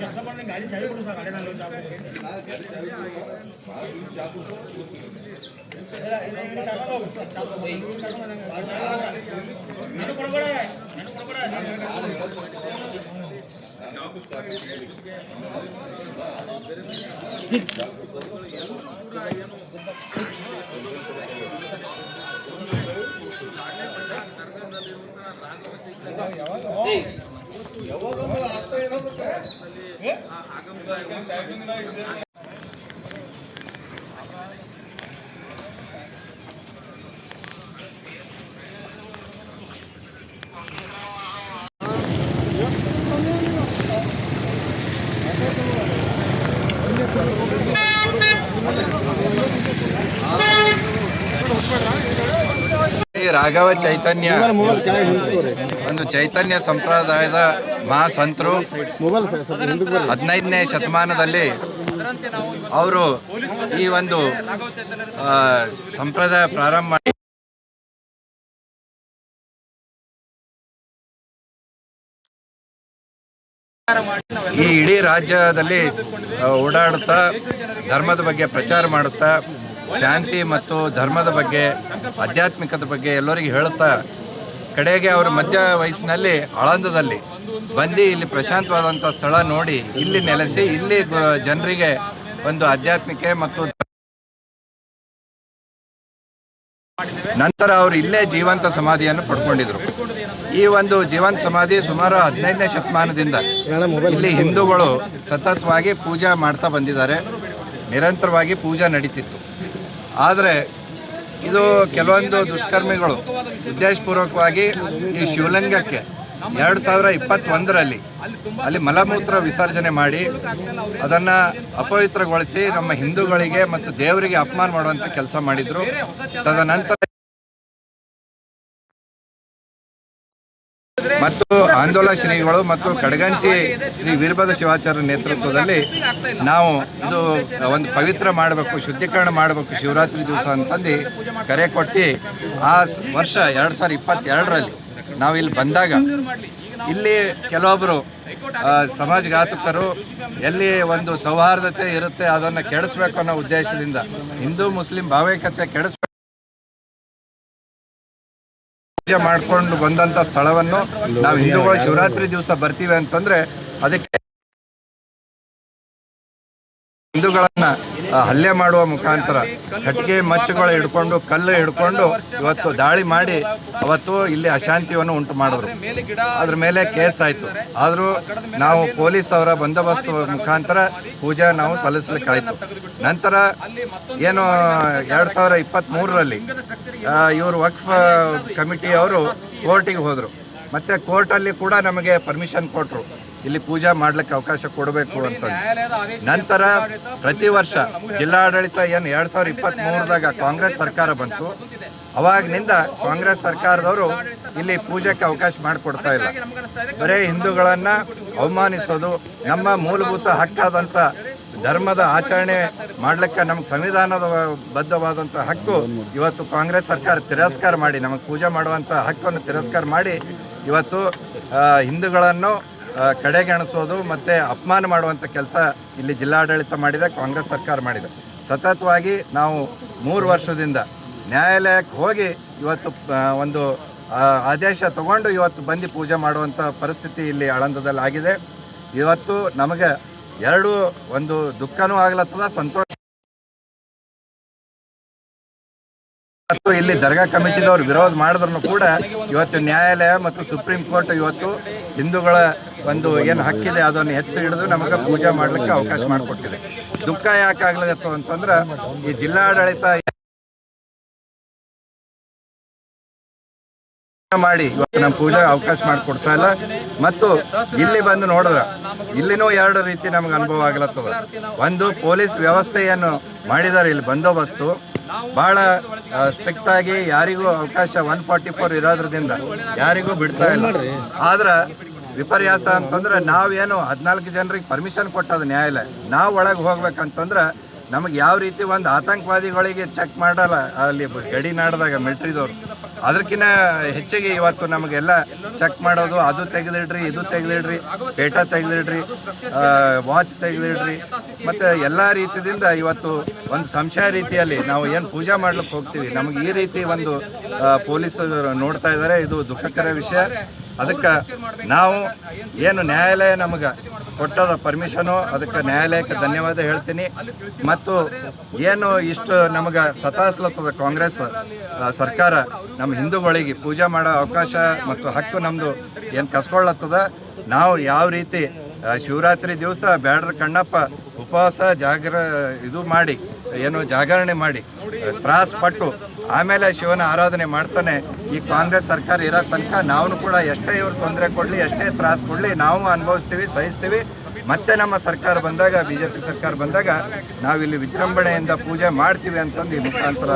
ಕೆಲಸ ಮಾಡಿ ಗಾಡಿ ಚಾವಿ ಕೊಡು ಸರ್ ಗಾಡಿ ನಾನು ನಾನು ಕೊಡ್ಬೇಡ ಈ ರಾಘವ ಚೈತನ್ಯ. ಒಂದು ಚೈತನ್ಯ ಸಂಪ್ರದಾಯದ ಮಹಾಸಂತರು ಹದಿನೈದನೇ ಶತಮಾನದಲ್ಲಿ ಅವರು ಈ ಒಂದು ಸಂಪ್ರದಾಯ ಪ್ರಾರಂಭ ಮಾಡಿ ಈ ಇಡೀ ರಾಜ್ಯದಲ್ಲಿ ಓಡಾಡುತ್ತಾ ಧರ್ಮದ ಬಗ್ಗೆ ಪ್ರಚಾರ ಮಾಡುತ್ತಾ ಶಾಂತಿ ಮತ್ತು ಧರ್ಮದ ಬಗ್ಗೆ, ಆಧ್ಯಾತ್ಮಿಕದ ಬಗ್ಗೆ ಎಲ್ಲರಿಗೂ ಹೇಳುತ್ತಾ, ಕಡೆಗೆ ಅವರ ಮಧ್ಯ ವಯಸ್ಸಿನಲ್ಲಿ, ಆಳಂದದಲ್ಲಿ ಬಂದು ಇಲ್ಲಿ ಪ್ರಶಾಂತವಾದಂಥ ಸ್ಥಳ ನೋಡಿ, ಇಲ್ಲಿ ನೆಲೆಸಿ, ಇಲ್ಲಿ ಜನರಿಗೆ ಒಂದು ಆಧ್ಯಾತ್ಮಿಕ ಮತ್ತು ನಂತರ ಅವರು ಇಲ್ಲೇ ಜೀವಂತ ಸಮಾಧಿಯನ್ನು ಪಡ್ಕೊಂಡಿದ್ರು. ಈ ಒಂದು ಜೀವಂತ ಸಮಾಧಿ ಸುಮಾರು ಹದಿನೈದನೇ ಶತಮಾನದಿಂದ ಇಲ್ಲಿ ಹಿಂದೂಗಳು ಸತತವಾಗಿ ಪೂಜಾ ಮಾಡ್ತಾ ಬಂದಿದ್ದಾರೆ. ನಿರಂತರವಾಗಿ ಪೂಜಾ ನಡೀತಿತ್ತು. ಆದರೆ ಇದು ಕೆಲವೊಂದು ದುಷ್ಕರ್ಮಿಗಳು ಉದ್ದೇಶಪೂರ್ವಕವಾಗಿ ಈ ಶಿವಲಿಂಗಕ್ಕೆ ಎರಡು ಸಾವಿರ ಇಪ್ಪತ್ತೊಂದರಲ್ಲಿ ಅಲ್ಲಿ ಮಲಮೂತ್ರ ವಿಸರ್ಜನೆ ಮಾಡಿ ಅದನ್ನು ಅಪವಿತ್ರಗೊಳಿಸಿ ನಮ್ಮ ಹಿಂದೂಗಳಿಗೆ ಮತ್ತು ದೇವರಿಗೆ ಅಪಮಾನ ಮಾಡುವಂಥ ಕೆಲಸ ಮಾಡಿದರು. ತದನಂತರ ಮತ್ತು ಆಂದೋಲ ಶ್ರೀಗಳು ಮತ್ತು ಕಡಗಂಚಿ ಶ್ರೀ ವೀರಭದ್ರ ಶಿವಾಚಾರ್ಯ ನೇತೃತ್ವದಲ್ಲಿ ನಾವು ಇದು ಒಂದು ಪವಿತ್ರ ಮಾಡಬೇಕು, ಶುದ್ಧೀಕರಣ ಮಾಡಬೇಕು ಶಿವರಾತ್ರಿ ದಿವಸ ಅಂತಂದು ಕರೆ ಕೊಟ್ಟು ಆ ವರ್ಷ ಎರಡು ಸಾವಿರದ ಇಪ್ಪತ್ತೆರಡರಲ್ಲಿ ನಾವು ಇಲ್ಲಿ ಬಂದಾಗ ಇಲ್ಲಿ ಕೆಲವೊಬ್ಬರು ಸಮಾಜ ಘಾತುಕರು ಎಲ್ಲಿ ಒಂದು ಸೌಹಾರ್ದತೆ ಇರುತ್ತೆ ಅದನ್ನು ಕೆಡಿಸ್ಬೇಕು ಅನ್ನೋ ಉದ್ದೇಶದಿಂದ ಹಿಂದೂ, ಮುಸ್ಲಿಂ ಭಾವೈಕ್ಯತೆ ಕೆಡಿಸ್ಬೇಕು ಮಾಡ್ಕೊಂಡು ಬಂದಂತ ಸ್ಥಳವನ್ನು ನಾವು ಹಿಂದೂಗಳು ಶಿವರಾತ್ರಿ ದಿವಸ ಬರ್ತೀವಿ ಅಂತಂದ್ರೆ ಅದಕ್ಕೆ ಹಿಂದೂಗಳನ್ನ ಹಲ್ಲೆ ಮಾಡುವ ಮುಖಾಂತರ ಕಟ್ಟಿಗೆ ಮಚ್ಚುಗಳು ಹಿಡ್ಕೊಂಡು, ಕಲ್ಲು ಹಿಡ್ಕೊಂಡು ಇವತ್ತು ದಾಳಿ ಮಾಡಿ ಅವತ್ತು ಇಲ್ಲಿ ಅಶಾಂತಿಯನ್ನು ಉಂಟು ಮಾಡಿದ್ರು. ಅದ್ರ ಮೇಲೆ ಕೇಸ್ ಆಯಿತು. ಆದರೂ ನಾವು ಪೊಲೀಸ್ ಅವರ ಬಂದೋಬಸ್ತ್ ಮುಖಾಂತರ ಪೂಜಾ ನಾವು ಸಲ್ಲಿಸ್ಲಿಕ್ಕಾಯ್ತು. ನಂತರ ಏನು ಎರಡು ಸಾವಿರ ಇಪ್ಪತ್ತ್ಮೂರರಲ್ಲಿ ಇವರು ವಕ್ಫ್ ಕಮಿಟಿಯವರು ಕೋರ್ಟಿಗೆ ಹೋದರು. ಮತ್ತು ಕೋರ್ಟಲ್ಲಿ ಕೂಡ ನಮಗೆ ಪರ್ಮಿಷನ್ ಕೊಟ್ಟರು ಇಲ್ಲಿ ಪೂಜಾ ಮಾಡ್ಲಿಕ್ಕೆ ಅವಕಾಶ ಕೊಡಬೇಕು ಅಂತ ನಂತರ ಪ್ರತಿ ವರ್ಷ ಜಿಲ್ಲಾಡಳಿತ ಏನು ಎರಡು ಸಾವಿರದ ಇಪ್ಪತ್ತ್ಮೂರದಾಗ ಕಾಂಗ್ರೆಸ್ ಸರ್ಕಾರ ಬಂತು. ಅವಾಗಿನಿಂದ ಕಾಂಗ್ರೆಸ್ ಸರ್ಕಾರದವರು ಇಲ್ಲಿ ಪೂಜೆಗೆ ಅವಕಾಶ ಮಾಡಿಕೊಡ್ತಾ ಇಲ್ಲ. ಬರೀ ಹಿಂದೂಗಳನ್ನು ಅವಮಾನಿಸೋದು ನಮ್ಮ ಮೂಲಭೂತ ಹಕ್ಕಾದಂಥ ಧರ್ಮದ ಆಚರಣೆ ಮಾಡ್ಲಿಕ್ಕೆ ನಮ್ಗೆ ಸಂವಿಧಾನದ ಬದ್ಧವಾದಂಥ ಹಕ್ಕು. ಇವತ್ತು ಕಾಂಗ್ರೆಸ್ ಸರ್ಕಾರ ತಿರಸ್ಕಾರ ಮಾಡಿ ನಮಗೆ ಪೂಜೆ ಮಾಡುವಂಥ ಹಕ್ಕನ್ನು ತಿರಸ್ಕಾರ ಮಾಡಿ ಇವತ್ತು ಹಿಂದೂಗಳನ್ನು ಕಡೆಗಣಿಸೋದು ಮತ್ತು ಅಪಮಾನ ಮಾಡುವಂಥ ಕೆಲಸ ಇಲ್ಲಿ ಜಿಲ್ಲಾಡಳಿತ ಮಾಡಿದೆ, ಕಾಂಗ್ರೆಸ್ ಸರ್ಕಾರ ಮಾಡಿದೆ. ಸತತವಾಗಿ ನಾವು ಮೂರು ವರ್ಷದಿಂದ ನ್ಯಾಯಾಲಯಕ್ಕೆ ಹೋಗಿ ಇವತ್ತು ಒಂದು ಆದೇಶ ತಗೊಂಡು ಇವತ್ತು ಬಂದು ಪೂಜೆ ಮಾಡುವಂಥ ಪರಿಸ್ಥಿತಿ ಇಲ್ಲಿ ಆಳಂದದಲ್ಲಿ ಆಗಿದೆ ಇವತ್ತು ನಮಗೆ ಎರಡು ಒಂದು ದುಃಖನೂ ಆಗ್ಲತ್ತದ, ಸಂತೋಷ ಇಲ್ಲಿ ದರ್ಗಾ ಕಮಿಟಿದವರು ವಿರೋಧ ಮಾಡಿದ್ರು ಕೂಡ ಇವತ್ತು ನ್ಯಾಯಾಲಯ ಮತ್ತು ಸುಪ್ರೀಂ ಕೋರ್ಟ್ ಇವತ್ತು ಹಿಂದೂಗಳ ಒಂದು ಏನು ಹಕ್ಕಿದೆ, ಅದನ್ನು ಎತ್ತಿ ಹಿಡಿದು ನಮಗೆ ಪೂಜೆ ಮಾಡಲಿಕ್ಕೆ ಅವಕಾಶ ಮಾಡಿಕೊಟ್ಟಿದೆ. ದುಃಖ ಯಾಕೆ ಆಗ್ಲತ್ತದ ಅಂತಂದ್ರೆ ಈ ಜಿಲ್ಲಾಡಳಿತ ಮಾಡಿ. ಇವತ್ತು ನಮ್ಮ ಪೂಜೆ ಅವಕಾಶ ಮಾಡಿಕೊಡ್ತಾ ಇಲ್ಲ. ಮತ್ತು ಇಲ್ಲಿ ಬಂದು ನೋಡಿದ್ರೆ, ಇಲ್ಲಿನೂ ಎರಡು ರೀತಿ ನಮ್ಗೆ ಅನುಭವ ಆಗ್ಲತ್ತದ. ಒಂದು, ಪೊಲೀಸ್ ವ್ಯವಸ್ಥೆಯನ್ನು ಮಾಡಿದ್ದಾರೆ ಇಲ್ಲಿ ಬಂದೋಬಸ್ತು. ಭಾಳ ಸ್ಟ್ರಿಕ್ಟ್ ಆಗಿ ಯಾರಿಗೂ ಅವಕಾಶ ಒನ್ ಫಾರ್ಟಿ ಫೋರ್ ಇರೋದ್ರಿಂದ ಯಾರಿಗೂ ಬಿಡ್ತಾ ಇಲ್ಲ. ಆದ್ರೆ, ವಿಪರ್ಯಾಸ ಅಂತಂದ್ರೆ ನಾವೇನು ಹದಿನಾಲ್ಕು ಜನರಿಗೆ ಪರ್ಮಿಷನ್ ಕೊಟ್ಟದ ನ್ಯಾಯಾಲಯ. ನಾವು ಒಳಗೆ ಹೋಗ್ಬೇಕಂತಂದ್ರೆ ನಮಗೆ ಯಾವ ರೀತಿ ಒಂದು ಆತಂಕವಾದಿಗಳಿಗೆ ಚೆಕ್ ಮಾಡಲ್ಲ ಅಲ್ಲಿ ಗಡಿ ನಾಡದಾಗ ಮಿಲ್ಟ್ರಿದವ್ರು ಅದಕ್ಕಿಂತ ಹೆಚ್ಚಿಗೆ ಇವತ್ತು ನಮಗೆಲ್ಲ ಚೆಕ್ ಮಾಡೋದು, ಅದು ತೆಗೆದಿಡ್ರಿ, ಇದು ತೆಗೆದಿಡ್ರಿ, ಪೇಟ ತೆಗೆದಿಡ್ರಿ ವಾಚ್ ತೆಗೆದಿಡ್ರಿ. ಮತ್ತು ಎಲ್ಲ ರೀತಿಯಿಂದ ಇವತ್ತು ಒಂದು ಸಂಶಯ ರೀತಿಯಲ್ಲಿ ನಾವು ಏನು ಪೂಜೆ ಮಾಡ್ಲಿಕ್ಕೆ ಹೋಗ್ತೀವಿ, ನಮಗೆ ಈ ರೀತಿ ಒಂದು ಪೊಲೀಸ್ ಪೊಲೀಸರು ನೋಡ್ತಾ ಇದ್ದಾರೆ ಇದು ದುಃಖಕರ ವಿಷಯ. ಅದಕ್ಕೆ ನಾವು ಏನು ನ್ಯಾಯಾಲಯ ನಮಗೆ ಕೊಟ್ಟದ ಪರ್ಮಿಷನು ಅದಕ್ಕೆ ನ್ಯಾಯಾಲಯಕ್ಕೆ ಧನ್ಯವಾದ ಹೇಳ್ತೀನಿ. ಮತ್ತು ಏನು ಇಷ್ಟು ನಮಗೆ ಸತಾಸ್ಲತ್ತದ ಕಾಂಗ್ರೆಸ್ ಸರ್ಕಾರ ನಮ್ಮ ಹಿಂದೂಗಳಿಗೆ ಪೂಜೆ ಮಾಡೋ ಅವಕಾಶ ಮತ್ತು ಹಕ್ಕು ನಮ್ಮದು ಏನು ಕಸ್ಕೊಳ್ಳತ್ತದ, ನಾವು ಯಾವ ರೀತಿ ಶಿವರಾತ್ರಿ ದಿವಸ ಬ್ಯಾಡ್ರ ಕಣ್ಣಪ್ಪ ಉಪವಾಸ ಜಾಗರ ಇದು ಮಾಡಿ, ಏನು ಜಾಗರಣೆ ಮಾಡಿ ತ್ರಾಸ ಪಟ್ಟು ಆಮೇಲೆ ಶಿವನ ಆರಾಧನೆ ಮಾಡ್ತಾನೆ ಈ ಕಾಂಗ್ರೆಸ್ ಸರ್ಕಾರ ಇರೋ ತನಕ ನಾವು ಕೂಡ ಎಷ್ಟೇ ಇವ್ರು ತೊಂದರೆ ಕೊಡಲಿ, ಎಷ್ಟೇ ತ್ರಾಸ ಕೊಡಲಿ, ನಾವು ಅನುಭವಿಸ್ತೀವಿ, ಸಹಿಸ್ತೀವಿ. ಮತ್ತೆ ನಮ್ಮ ಸರ್ಕಾರ ಬಂದಾಗ ಬಿ ಜೆ ಪಿ ಸರ್ಕಾರ ಬಂದಾಗ ನಾವಿಲ್ಲಿ ವಿಜೃಂಭಣೆಯಿಂದ ಪೂಜೆ ಮಾಡ್ತೀವಿ ಅಂತಂದು ಈ ಮುಖಾಂತರ